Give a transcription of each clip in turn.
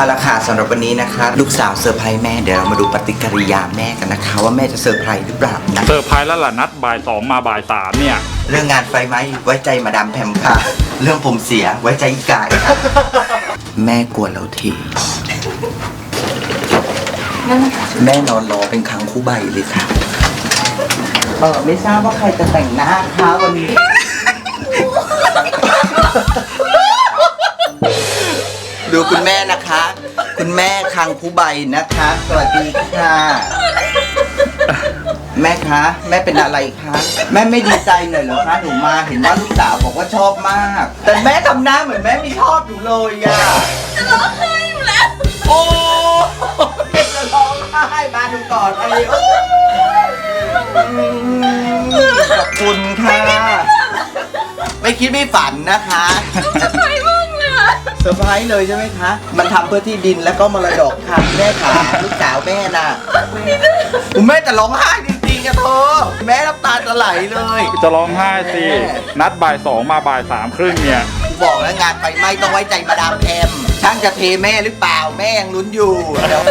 เอาละค่ะสำหรับวันนี้นะคะ ลูกสาวเซอร์ไพรส์แม่เดี๋ยวเรามาดูปฏิกิริยาแม่กันนะคะ ว่าแม่จะเซอร์ไพรส์หรือเปล่านะเซอร์ไพรส์แล้วล่ะนัดบ่ายสองมาบ่ายสามเนี่ย เรื่องงานไฟไหมไว้ใจมาดามแพมค่ะ เรื่องผมเสียไว้ใจอีกายค่ะแม่กลัวเราทีแม่นอนรอเป็นครั้งคู่ใบเลยค่ะเออไม่ทราบว่าใครจะแต่งหน้าคะวันนี้ ดูคุณแม่นะคะ คุณแม่คังคู่ใบนะคะ สวัสดีค่ะ แม่คะ แม่เป็นอะไรคะ แม่ไม่ดีใจหน่อยเหรอคะหนูมาเห็นว่าลูกสาวบอกว่าชอบมาก แต่แม่ทำหน้าเหมือนแม่ไม่ชอบหนูเลยอะร้องไห้แล้วโอ้จะร้องไห้มาดูก่อนไอ้โอ้ขอบคุณค่ะ ไม่คิดไม่ฝันนะคะ เซอร์ไพรส์มากเลยเซอร์ไพรส์เลยใช่ไหมคะ มันทำเพื่อที่ดินแล้วก็มรดกค่ะแม่ขาลูกสาวแม่น่ะคุณแม่จะร้องไห้จริงๆอะเธอแม่น้ำตาจะไหลเลย จะร้องไห้สิ นัดบ่ายสองมาบ่ายสามครึ่งเนี่ย บอกแล้วงานไฟไหม้ต้องไว้ใจมาดามแพมช่างจะเทแม่หรือเปล่าแม่ยังลุ้นอยู่เดี๋ยว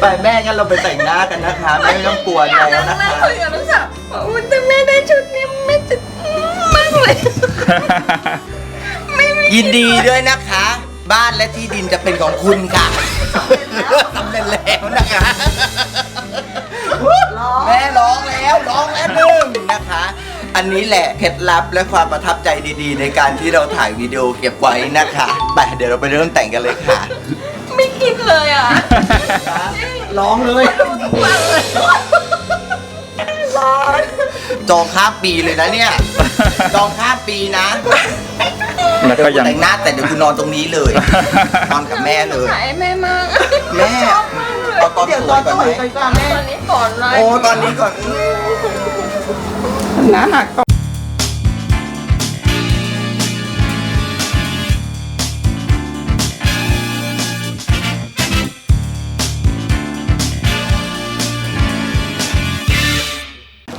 ไปแม่งั้นเราไปแต่งหน้ากันนะคะแม่ไม่ต้องกลัวแล้วนะแม่คะคุยกับลูกสาวบอกว่าถ้าแม่ได้ชุดนี้แม่จะมาก เลยยินดีด้วยนะคะ บ้านและที่ดินจะเป็นของคุณค่ะสำเร็จแล้วนะคะแม่ร้องแล้วร้องแล้วหนึ่งนะคะ อันนี้แหละเคล็ดลับและความประทับใจดีๆ ในการที่เราถ่ายวิดีโอเก็บไว้นะคะไปเดี๋ยวเราไปเริ่มแต่งกันเลยค่ะ ไม่คิดเลยอะร้องเลยมากเลย จองข้ามปีเลยนะเนี่ย จองข้ามปีนะแล้วก็ยังแต่งหน้าแต่เดี๋ยวคุณนอนตรงนี้เลยนอนกับแม่เลยหายแม่มากแม่ชอบมากเลยเอาตอนสวยก่อนไหมตอนนี้ก่อนเลยโอ้ตอนนี้ก่อน หน้าหักก่อน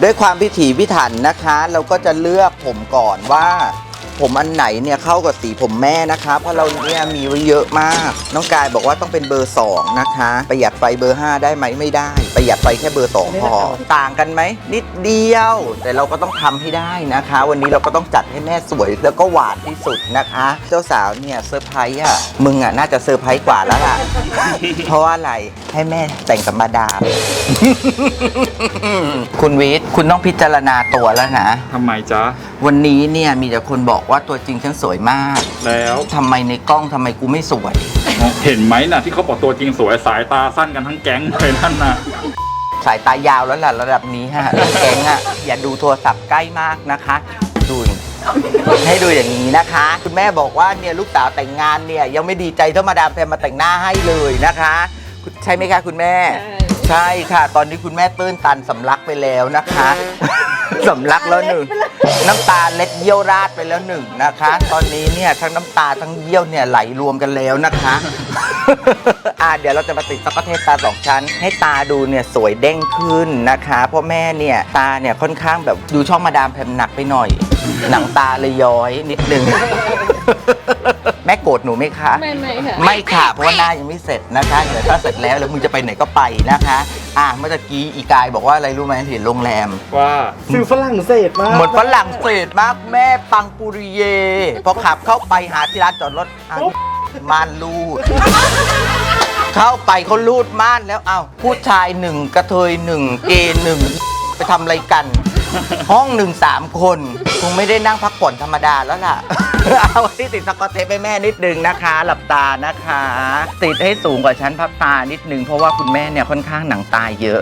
ด้วยความพิถีพิถันนะคะ เราก็จะเลือกผมก่อนว่า ผมอันไหนเนี่ยเข้ากับสีผมแม่นะคะ เพราะเราเนี่ยมีไว้เยอะมาก น้องกายบอกว่าต้องเป็นเบอร์ 2 นะคะ ประหยัดไฟเบอร์ 5 ได้ไหมไม่ได้ ประหยัดไฟแค่เบอร์ 2 พอ ต่างกันไหม นิดเดียว แต่เราก็ต้องทำให้ได้นะคะ วันนี้เราก็ต้องจัดให้แม่สวยแล้วก็หวานที่สุดนะคะ เจ้าสาวเนี่ยเซอร์ไพรส์อะมึงอะน่าจะเซอร์ไพรส์กว่าแล้วล่ะ เพราะว่าอะไรให้แม่แต่งกับมาดามคุณวิทย์คุณต้องพิจารณาตัวแล้วนะทำไมจ๊ะวันนี้เนี่ยมีแต่คนบอกว่าตัวจริงฉันสวยมากแล้วทำไมในกล้องทำไมกูไม่สวย เห็นไหมน่ะที่เขาบอกตัวจริงสวยสายตาสั้นกันทั้งแก๊งเลยนั่นน่ะ สายตายาวแล้วล่ะระดับนี้ฮะเรื่องแก๊งอะอย่าดูโทรศัพท์ใกล้มากนะคะ ดูให้ดูอย่างนี้นะคะ คุณแม่บอกว่าเนี่ยลูกสาวแต่งงานเนี่ยยังไม่ดีใจเท่ามาดามแพมมาแต่งหน้าให้เลยนะคะคุณใช่ไหมคะคุณแม่ ใช่ ค่ะ ตอนนี้คุณแม่ตื้นตันสำลักไปแล้วนะคะ สำลักแล้วหนึ่งน้ำตาเล็ดเยี่ยวราดไปแล้วหนึ่งนะคะ ตอนนี้เนี่ยทั้งน้ำตาทั้งเยี่ยวเนี่ยไหลรวมกันแล้วนะคะ อ่าเดี๋ยวเราจะมาติดสกอตเทปตาสองชั้น ให้ตาดูเนี่ยสวยเด้งขึ้นนะคะเพราะแม่เนี่ยตาเนี่ยค่อนข้างแบบดูช่องมาดามแพมหนักไปหน่อย หนังตาเลยย้อยนิดนึง แม่โกรธหนูไหมคะ ไม่ไม่ค่ะไม่ค่ะ เพราะว่าหน้ายังไม่เสร็จนะคะเดี๋ยวถ้าเสร็จแล้วแล้วมึงจะไปไหนก็ไปนะคะ อะเมื่อตะกี้อีกายบอกว่าอะไรรู้ไหมเห็นโรงแรม ว่าสื่อฝรั่งเศสมากเหมือนฝรั่งเศสมากแม่ปังปุริเย พอขับเข้าไปหาที่ร้านจอดรถอ้าวม่านรูด เข้าไปเขารูดม่านแล้วอ้าวผู้ชายหนึ่งกระเทยหนึ่งเกย์หนึ่งไปทำอะไรกัน ห้องหนึ่งสามคนคงไม่ได้นั่งพักผ่อนธรรมดาแล้วล่ะ เอาที่ติดสกอตเทปให้แม่นิดนึงนะคะ หลับตานะคะ ติดให้สูงกว่าชั้นพับตานิดนึงเพราะว่าคุณแม่เนี่ยค่อนข้างหนังตาเยอะ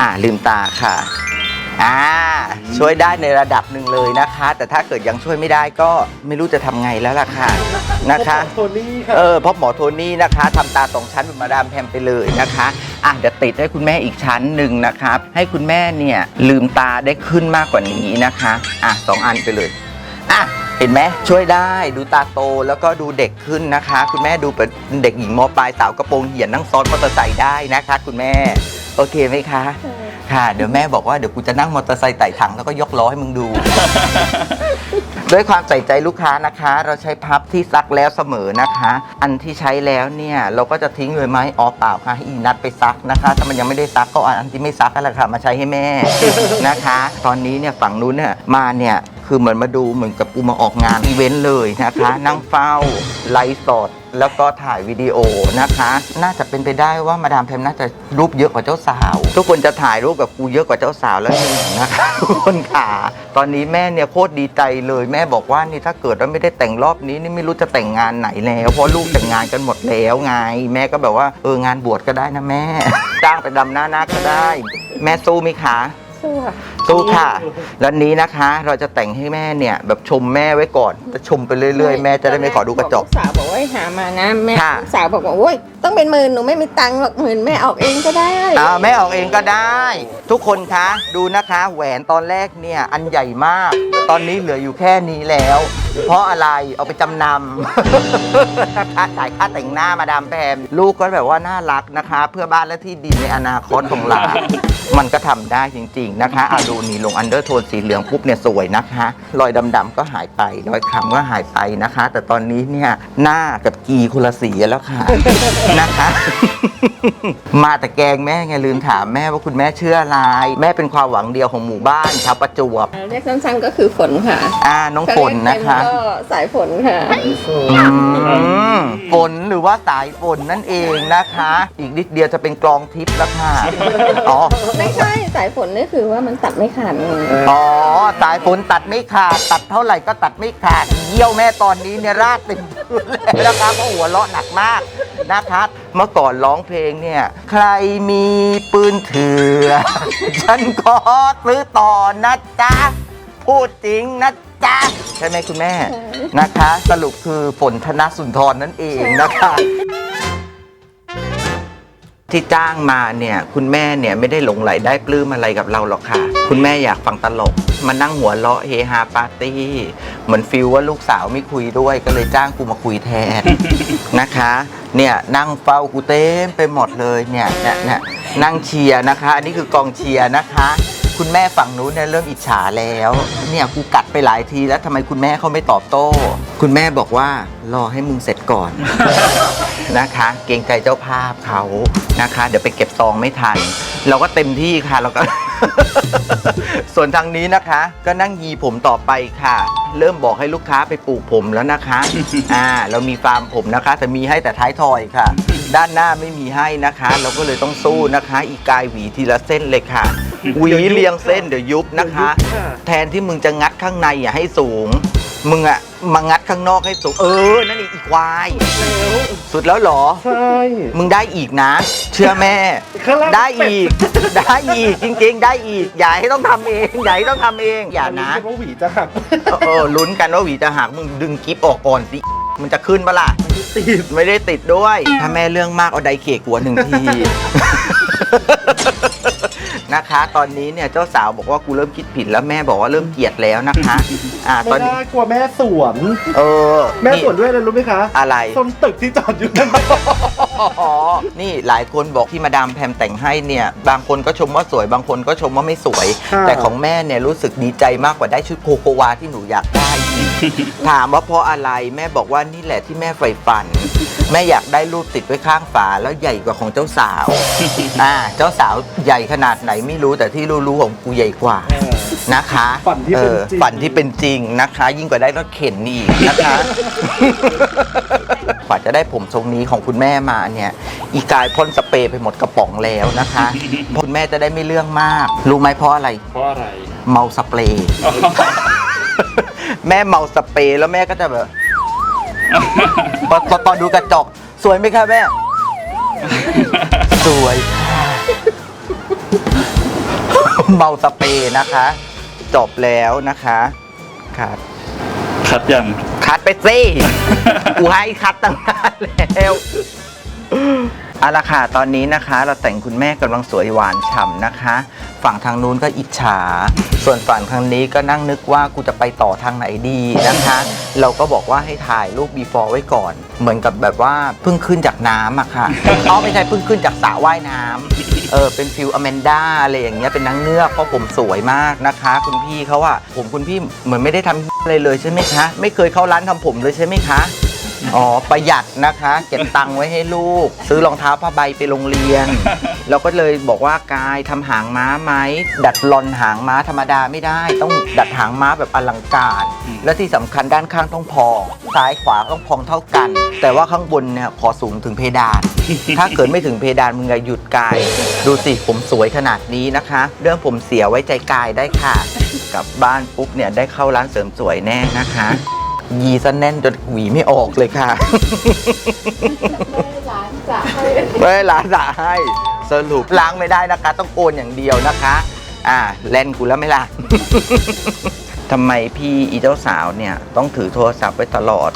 อ่าลืมตาค่ะ อ่าช่วยได้ในระดับหนึ่งเลยนะคะ แต่ถ้าเกิดยังช่วยไม่ได้ก็ไม่รู้จะทำไงแล้วล่ะค่ะนะคะโทนี่ค่ะ เออเพราะหมอโทนี่นะคะทำตาสองชั้นเป็นมาดามแพมไปเลยนะคะอะเดี๋ยวติดให้คุณแม่อีกชั้นหนึ่งนะครับ ให้คุณแม่เนี่ยลืมตาได้ขึ้นมากกว่านี้นะคะอะสองอันไปเลยอะเห็นไหมช่วยได้ดูตาโตแล้วก็ดูเด็กขึ้นนะคะ คุณแม่ดูเป็นเด็กหญิงมปลายสาวกระโปรงเหี่ยนนั่งซ้อนมอเตอร์ไซค์ได้นะคะ คุณแม่โอเคไหมคะ ค่ะ เดี๋ยวแม่บอกว่าเดี๋ยวกูจะนั่งมอเตอร์ไซค์ไต่ถังแล้วก็ยกล้อให้มึงดู ด้วยความใส่ใจลูกค้านะคะ เราใช้พับที่ซักแล้วเสมอนะคะ อันที่ใช้แล้วเนี่ย เราก็จะทิ้งเลยไหมอ๋อเปล่าค่ะให้อีนัดไปซักนะคะ ถ้ามันยังไม่ได้ซักก็เอาอันที่ไม่ซักก็แหละค่ะมาใช้ให้แม่ นะคะ ตอนนี้เนี่ยฝั่งนู้นเนี่ยมาเนี่ยคือเหมือนมาดูเหมือนกับกูมาออกงานอีเวนต์เลยนะคะ นั่งเฝ้าไลฟ์สด แล้วก็ถ่ายวิดีโอนะคะ น่าจะเป็นไปได้ว่ามาดามแพมน่าจะรูปเยอะกว่าเจ้าสาว ทุกคนจะถ่ายรูปกับกูเยอะกว่าเจ้าสาวแล้วนี่นะคะทุกคนค่ะตอนนี้แม่เนี่ยโคตรดีใจเลยแม่บอกว่านี่ถ้าเกิดว่าไม่ได้แต่งรอบนี้นี่ไม่รู้จะแต่งงานไหนแล้วเพราะลูกแต่งงานกันหมดแล้วไง แม่ก็แบบว่าเอองานบวชก็ได้นะแม่จ้างไปดำหน้านาคก็ได้ แม่สู้ไหมคะ สู้ค่ะ สู้ค่ะ แล้วนี้นะคะเราจะแต่งให้แม่เนี่ย แบบชมแม่ไว้ก่อนจะชมไปเรื่อยๆ แม่จะได้ไม่ขอดูกระจก ลูสาวบอกว่าให้หามานะแม่ค่ะ ลูกสาวบอกว่าโอ้ยต้องเป็นหมื่นหนูไม่มีตังค์หรอกหมื่นแม่ออกเองก็ได้ อ่าแม่ออกเองก็ได้ ทุกคนคะดูนะคะ แหวนตอนแรกเนี่ย อันใหญ่มาก ตอนนี้เหลืออยู่แค่นี้แล้ว เพราะอะไรเอาไปจำนำนะคะจ่ายค่าแต่งหน้ามาดามแพมลูกก็แบบว่าน่ารักนะคะ เพื่อบ้านและที่ดินในอนาคตของหลานมันก็ทำได้จริง ๆ นะคะอาดูนี่ลงอันเดอร์โทนสีเหลืองปุ๊บเนี่ยสวยนะคะ รอยดำๆก็หายไปรอยคล้ำก็หายไปนะคะ แต่ตอนนี้เนี่ยหน้ากับกีคนละสีแล้วค่ะนะคะ มาแต่แกงแม่ไงลืมถามแม่ว่าคุณแม่เชื่ออะไรแม่เป็นความหวังเดียวของหมู่บ้านชาวประจวบ เรียกสั้นๆก็คือฝนค่ะ อ่าน้องฝนนะคะถ้าเรียกเต็มก็สายฝนค่ะ อืมฝนหรือว่าสายฝนนั่นเองนะคะ อีกนิดเดียวจะเป็นกลองทิพย์แล้วค่ะอ๋อ ไม่ใช่สายฝนนี่คือว่ามันตัดไม่ขาดไงอ๋อ สายฝนตัดไม่ขาด ตัดเท่าไหร่ก็ตัดไม่ขาดเยี่ยวแม่ตอนนี้เนี่ยราดเต็มพื้นเลยนะคะเพราะหัวเราะหนักมากนะคะเมื่อก่อนร้องเพลงเนี่ย ใครมีปืนเถื่อนฉันขอซื้อต่อนะจ๊ะพูดจริงนะ จ๊ะใช่ไหมคุณแม่นะคะ สรุปคือฝนธนสุนทรนั่นเองนะคะ ที่จ้างมาเนี่ย คุณแม่เนี่ยไม่ได้หลงไหลได้ปลื้มอะไรกับเราหรอกค่ะ คุณแม่อยากฟังตลกมานั่งหัวเราะเฮฮาปาร์ตี้ เหมือนฟิลว่าลูกสาวไม่คุยด้วย ก็เลยจ้างกูมาคุยแทนนะคะ เนี่ยนั่งเฝ้ากูเต็มไปหมดเลยเนี่ยเนี่ยเนี่ยนั่งเชียร์นะคะ อันนี้คือกองเชียร์นะคะ คุณแม่ฝั่งนู้นเนี่ยเริ่มอิจฉาแล้ว เนี่ยกูกัดไปหลายทีแล้วทำไมคุณแม่เขาไม่ตอบโต้ คุณแม่บอกว่ารอให้มึงเสร็จก่อน นะคะ เกรงใจเจ้าภาพเขานะคะ เดี๋ยวไปเก็บซองไม่ทัน เราก็เต็มที่ค่ะเราก็ ส่วนทางนี้นะคะ ก็นั่งยีผมต่อไปค่ะ เริ่มบอกให้ลูกค้าไปปลูกผมแล้วนะคะ อ่า เรามีฟาร์มผมนะคะ แต่มีให้แต่ท้ายทอยค่ะ ด้านหน้าไม่มีให้นะคะ เราก็เลยต้องสู้นะคะ อีกกายหวีทีละเส้นเลยค่ะ หวีเรียงเส้นเดี๋ยวยุบนะคะ แทนที่มึงจะงัดข้างในอย่าให้สูง มึงอะมางัดข้างนอกให้สูง เออ นั่นอีกอีควาย สุดแล้วเหรอ ใช่ มึงได้อีกนะ เชื่อแม่ ข้างล่าง ได้อีก ได้อีกจริงๆ ได้อีก อย่าให้ต้องทำเอง อย่าให้ต้องทำเอง อย่านะว่าหวีจะหักเออลุ้นกันว่าหวีจะหักมึงดึงกิฟออกก่อนสิ มันจะขึ้นปะล่ะ ติด ไม่ได้ติดด้วย ถ้าแม่เรื่องมากเอาไดเขกหัวหนึ่งที นะคะ ตอนนี้เนี่ยเจ้าสาวบอกว่ากูเริ่มคิดผิดแล้วแม่บอกว่าเริ่มเกลียดแล้วนะคะอ่าตไม่อนนี้ได้กลัวแม่สวน เออแม่นี่สวนด้วยอะไรรู้ไหมคะอะไร ส้นตึกที่จอดอยู่นั่นอ๋อ นี่หลายคนบอกที่มาดามแพมแต่งให้เนี่ย บางคนก็ชมว่าสวย บางคนก็ชมว่าไม่สวย ค่ะ แต่ของแม่เนี่ยรู้สึกดีใจมากกว่าได้ชุดโคโกวาที่หนูอยากได้อีก ถามว่าเพราะอะไรแม่บอกว่านี่แหละที่แม่ใฝ่ฝัน แม่อยากได้รูปติดไว้ข้างฝาแล้วใหญ่กว่าของเจ้าสาว อ่า เจ้าสาวใหญ่ขนาดไหนไม่รู้แต่ที่รู้ๆของกูใหญ่กว่า นะคะฝันที่เป็นออจริงฝันที่เป็นจริงนะคะ ยิ่งกว่าได้รถเข็นอีกนะคะกว่าจะได้ผมทรงนี้ของคุณแม่มาเนี่ย อีกายพ่นสเปรย์ไปหมดกระป๋องแล้วนะคะ คุณแม่จะได้ไม่เรื่องมาก รู้ไหมเพราะอะไร เพราะอะไร เมาสเปรย์ แม่เมาสเปรย์แล้วแม่ก็จะแบบ ตอนตอนตอนดูกระจก สวยไหมคะแม่ สวยค่ะ เมาสเปรย์นะคะ จบแล้วนะคะคัดชัดยังคัดไปสิ กูให้คัดตั้งนานแล้ว เอาละค่ะตอนนี้นะคะ เราแต่งคุณแม่กำลังสวยหวานฉ่ำนะคะ ฝั่งทางนู้นก็อิจฉา ส่วนฝั่งทางนี้ก็นั่งนึกว่ากูจะไปต่อทางไหนดีนะคะ เราก็บอกว่าให้ถ่ายรูป before ไว้ก่อน เหมือนกับแบบว่าเพิ่งขึ้นจากน้ำอะค่ะอ๋อไม่ใช่เพิ่งขึ้นจากสระว่ายน้ำเออเป็นฟิลอแมนด้าอะไรอย่างเงี้ยเป็นนางเงือกเพราะผมสวยมากนะคะ คุณพี่เขาอะผมคุณพี่เหมือนไม่ได้ทำอะไรเลยใช่ไหมคะ ไม่เคยเข้าร้านทำผมเลยใช่ไหมคะ อ๋อ ประหยัดนะคะ เก็บตังค์ไว้ให้ลูก ซื้อรองเท้าผ้าใบไปโรงเรียน เราก็เลยบอกว่ากายทำหางม้าไหม ดัดลอนหางม้าธรรมดาไม่ได้ ต้องดัดหางม้าแบบอลังการและที่สำคัญด้านข้างต้องพอง ซ้ายขวาต้องพองเท่ากัน แต่ว่าข้างบนเนี่ยขอสูงถึงเพดาน ถ้าเกิดไม่ถึงเพดานมึงอย่าหยุดกาย ดูสิผมสวยขนาดนี้นะคะ เรื่องผมเสียไว้ใจกายได้ค่ะ กลับบ้านปุ๊บเนี่ยได้เข้าร้านเสริมสวยแน่นะคะ ยีซะแน่นจนหวีไม่ออกเลยค่ะร้านจะให้ไม่ให้ร้านสระให้สรุปล้างไม่ได้นะคะ ต้องโกนอย่างเดียวนะคะ อ่าเล่นกูแล้วไหม่ล่ะ ทำไมพี่อีเจ้าสาวเนี่ย ต้องถือโทรศัพท์ไว้ตลอด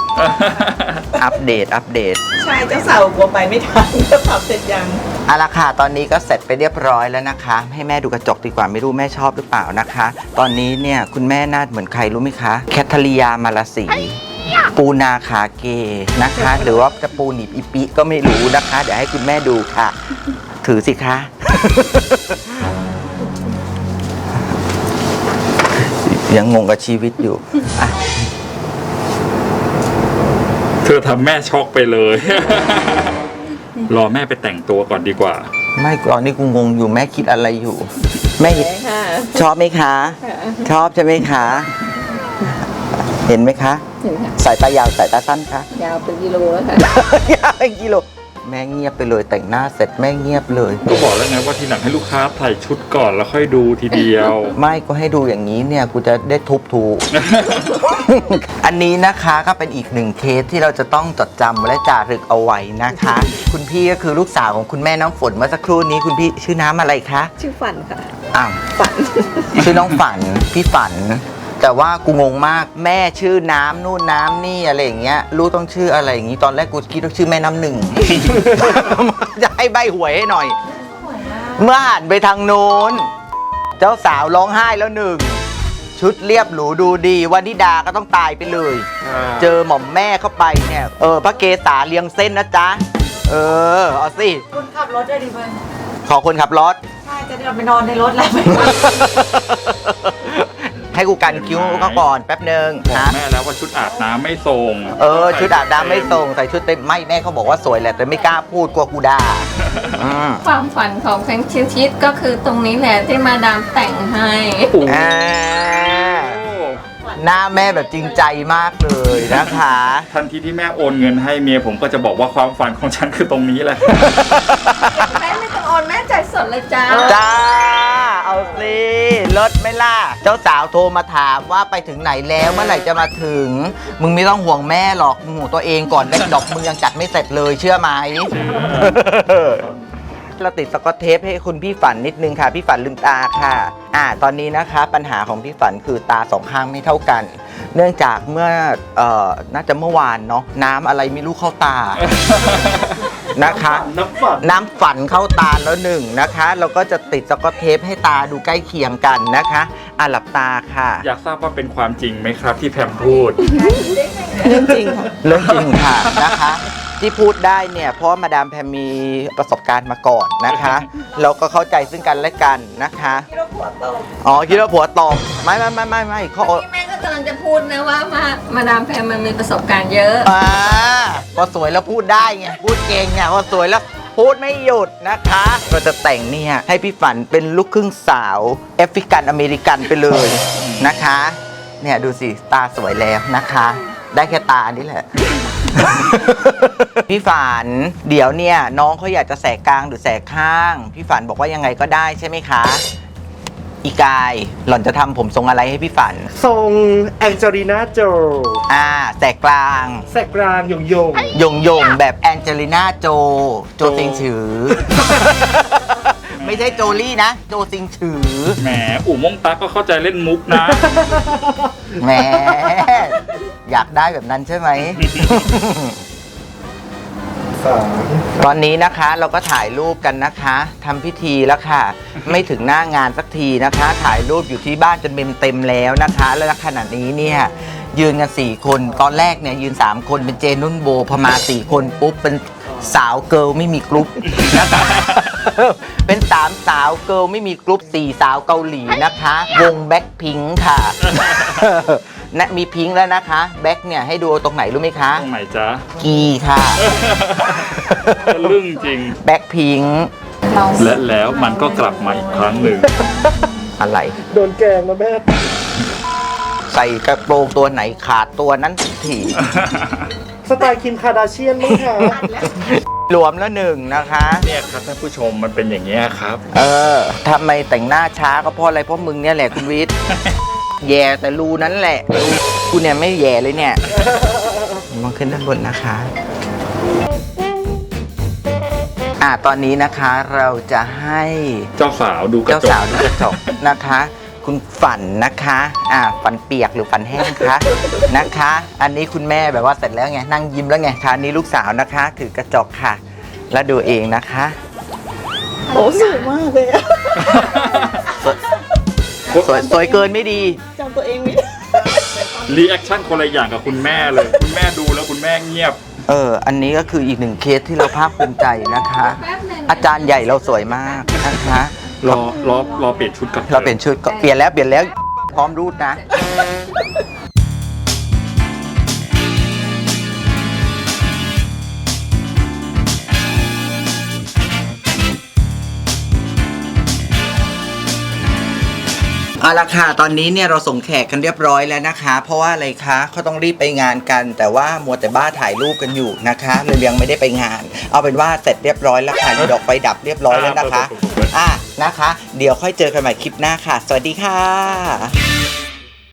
อัปเดต อัปเดตใช่เจ้าสาวกลัวไปไม่ทันจะปรับเสร็จยัง เอาละค่ะ ตอนนี้ก็เสร็จไปเรียบร้อยแล้วนะคะ ให้แม่ดูกระจกดีกว่าไม่รู้แม่ชอบหรือเปล่านะคะ ตอนนี้เนี่ยคุณแม่หน้าเหมือนใครรู้ไหมคะ แคทริยามาลาสี ปูนาคาเกนะคะ หรือว่าจะปูหนีบอีปิก็ไม่รู้นะคะ เดี๋ยวให้คุณแม่ดูค่ะ ถือสิคะ ยังงงกับชีวิตอยู่เธอทำแม่ช็อกไปเลย รอแม่ไปแต่งตัวก่อนดีกว่า ไม่ตอนนี้กูงงอยู่แม่คิดอะไรอยู่ แม่เห็นค่ะ ชอบไหมคะ ชอบใช่ไหมคะ เห็นไหมคะถึงค่ะ สายตายาวสายตาสั้นคะ ยาวเป็นกิโลแล้วค่ะ ยาวเป็นกิโล แม่เงียบไปเลยแต่งหน้าเสร็จแม่เงียบเลย ก็บอกแล้วไงว่าทีหลังให้ลูกค้าถ่ายชุดก่อนแล้วค่อยดูทีเดียว ไม่ก็ให้ดูอย่างนี้เนี่ยกูจะได้ทุบถูก อันนี้นะคะก็เป็นอีกหนึ่งเคสที่เราจะต้องจดจำและจารึกเอาไว้นะคะ คุณพี่ก็คือลูกสาวของคุณแม่น้ำฝนเมื่อสักครู่นี้คุณพี่ชื่อน้ำอะไรคะชื่อฝันค่ะ อ้าวฝัน ชื่อน้องฝัน พี่ฝัน แต่ว่ากูงงมากแม่ชื่อน้ำนู่นน้ำนี่อะไรอย่างเงี้ยลูกต้องชื่ออะไรอย่างงี้ตอนแรกกูคิดว่าชื่อแม่น้ำหนึ่ง จะให้ใบหวยให้หน่อย เมื่อหันไปทางโน้น เจ้าสาวร้องไห้แล้วหนึ่ง ชุดเรียบหรูดูดีวันนิดาก็ต้องตายไปเลย เจอหม่อมแม่เข้าไปเนี่ยเออพระเกศาเลียงเส้นนะจ๊ะ เออเอาสิคุณขับรถได้ดิเพื่อนขอคนขับรถ ใช่จะได้ไปนอนในรถแล้วไหม ให้กูกันคิ้วเขาก่อนแป๊บหนึ่งบอกนะแม่แล้วว่าชุดอาบน้ำไม่ส่งเออ ชุดอาบน้ำไม่ส่งใส่ชุดเต็มไม่แม่เขาบอกว่าสวยแหละแต่ไม่กล้าพูดกลัวกูด่าอืมความฝันของแฟรงค์ชิชิตก็คือตรงนี้แหละที่มาดามแต่งให้อ่าหน้าแม่แบบจริงใจมากเลยนะคะ ทันทีที่แม่โอนเงินให้เมียผมก็จะบอกว่าความฝันของฉันคือตรงนี้แหละ แม่ไม่ต้องโอนแม่จ่ายสดเลยจ้า จ้า เอาสิ ลดไหมล่ะ เจ้าสาวโทรมาถามว่าไปถึงไหนแล้วเมื่อไหร่จะมาถึง มึงไม่ต้องห่วงแม่หรอกมึงห่วงตัวเองก่อนและดอกมึงยังจัดไม่เสร็จเลยเชื่อไหม เราติดสกอตเทปให้คุณพี่ฝันนิดนึงค่ะ พี่ฝันลืมตาค่ะ อ่า ตอนนี้นะคะ ปัญหาของพี่ฝันคือตาสองข้างไม่เท่ากัน เนื่องจากเมื่อเอ่อน่าจะเมื่อวานเนาะน้ำอะไรไม่รู้เข้าตา นะคะ น้ำฝันน้ำฝันเข้าตาแล้วหนึ่งนะคะเราก็จะติดสกอตเทปให้ตาดูใกล้เคียงกันนะคะอะหลับตาค่ะ อยากทราบว่าเป็นความจริงไหมครับ ที่แพมพูด เรื่องจริงค่ะเรื่องจริงค่ะนะคะ ที่พูดได้เนี่ยเพราะว่ามาดามแพมมีประสบการณ์มาก่อนนะคะเราก็เข้าใจซึ่งกันและกันนะคะอ๋อคิดว่าผัวตอบไม่ไม่ไม่ไม่ไม่เขาแม่ กำลังจะพูดนะว่ามามาดามแพมมันมีประสบการณ์เยอะ อ่าพอสวยแล้วพูดได้ไง พูดเก่งไงพอสวยแล้ว พูดไม่หยุดนะคะ เราจะแต่งเนี่ยให้พี่ฝันเป็นลูกครึ่งสาวแอฟริกันอเมริกันไปเลยนะคะ เนี่ยดูสิตาสวยแล้วนะคะ ได้แค่ตานี่แหละ พี่ฝัน เดี๋ยวเนี่ย น้องเขาอยากจะแสกกลางหรือแสกข้าง พี่ฝันบอกว่ายังไงก็ได้ใช่ไหมคะ อีกาย หล่อนจะทำผมทรงอะไรให้พี่ฝัน ทรงแองเจลิน่าโจอ่าแสกกลาง แสกกลางหยงยงยงยงแบบแองเจลิน่าโจ โจซิงฉือ ไม่ใช่โจลี่นะ โจซิงฉือแหมอู่มงตักก็เข้าใจเล่นมุกนะ แหมอยากได้แบบนั้นใช่ไหมแสสารตอนนี้นะคะเราก็ถ่ายรูปกันนะคะทำพิธีแล้วค่ะ ไม่ถึงหน้างานสักทีนะคะ ถ่ายรูปอยู่ที่บ้านจนเต็มเต็มแล้วนะคะ แล้วขณะนี้เนี่ยยืนกัน4คนตอนแรกเนี่ยยืน3คนเป็นเจนุ่นโบพอมา4คนปุ๊บเป็นสาวเกิร์ลไม่มีกรุ๊ปนะคะ เป็นสามสาวเกิร์ลไม่มีกรุ๊ปสี่สาวเกาหลีนะคะ วงแบ็คพิงค์ค่ะ นะมีพิงค์แล้วนะคะแบ็คเนี่ยให้ดูตรงไหนรู้ไหมคะ ตรงไหนจ๊ะกีค่ะทะลึ่งจริง แบ็คพิงและแล้วมันก็กลับมาอีกครั้งหนึ่ง อะไร โดนแกงนะแม่ใส่กระโปรงตัวไหนขาดตัวนั้นถีสไตล์คิมคาร์ดาเชียนมั้งคะ รวมแล้วหนึ่งนะคะ เนี่ยครับท่านผู้ชมมันเป็นอย่างนี้ยครับ เออทำไมแต่งหน้าช้าก็เพราะอะไรเพราะมึงเนี่ยแหละคุณวิทย์ แย่แต่รูนั้นแหละรูกูเนี่ยไม่แย่เลยเนี่ยมองขึ้นด้านบนนะคะ อ่าตอนนี้นะคะเราจะให้เจ้าสาวดูกระเจ้าจกสาวดูกระจกนะคะ คุณฝันนะคะ อ่าฝันเปียกหรือฝันแห้งคะนะคะ อันนี้คุณแม่แบบว่าเสร็จแล้วไงนั่งยิ้มแล้วไงคะอันนี้ลูกสาวนะคะ ถือกระจกค่ะ แล้วดูเองนะคะโอ้สวยมากเลยอะสวยสวยเกินไม่ดีจำตัวเองไม่ได้รีแอคชั่นคนละอย่างกับคุณแม่เลย คุณแม่ดูแล้วคุณแม่เงียบ เอออันนี้ก็คืออีกหนึ่งเคสที่เราภาคภูมิใจนะคะแป๊บหนึ่งอาจารย์ใหญ่เราสวยมากนะคะ รอรอรอเปลี่ยนชุดก่อนเราเปลี่ยนชุดก็เปลี่ยนแล้วเปลี่ยนแล้วพร้อมรูดนะ เอาละค่ะ ตอนนี้เนี่ยเราส่งแขกกันเรียบร้อยแล้วนะคะ เพราะว่าอะไรคะเขาต้องรีบไปงานกัน แต่ว่ามัวแต่บ้าถ่ายรูปกันอยู่นะคะเลยยังไม่ได้ไปงาน เอาเป็นว่าเสร็จเรียบร้อยแล้วค่ะดอกไฟดับเรียบร้อยแล้วนะคะ อะ นะคะ เดี๋ยวค่อยเจอกันใหม่คลิปหน้าค่ะ สวัสดีค่ะ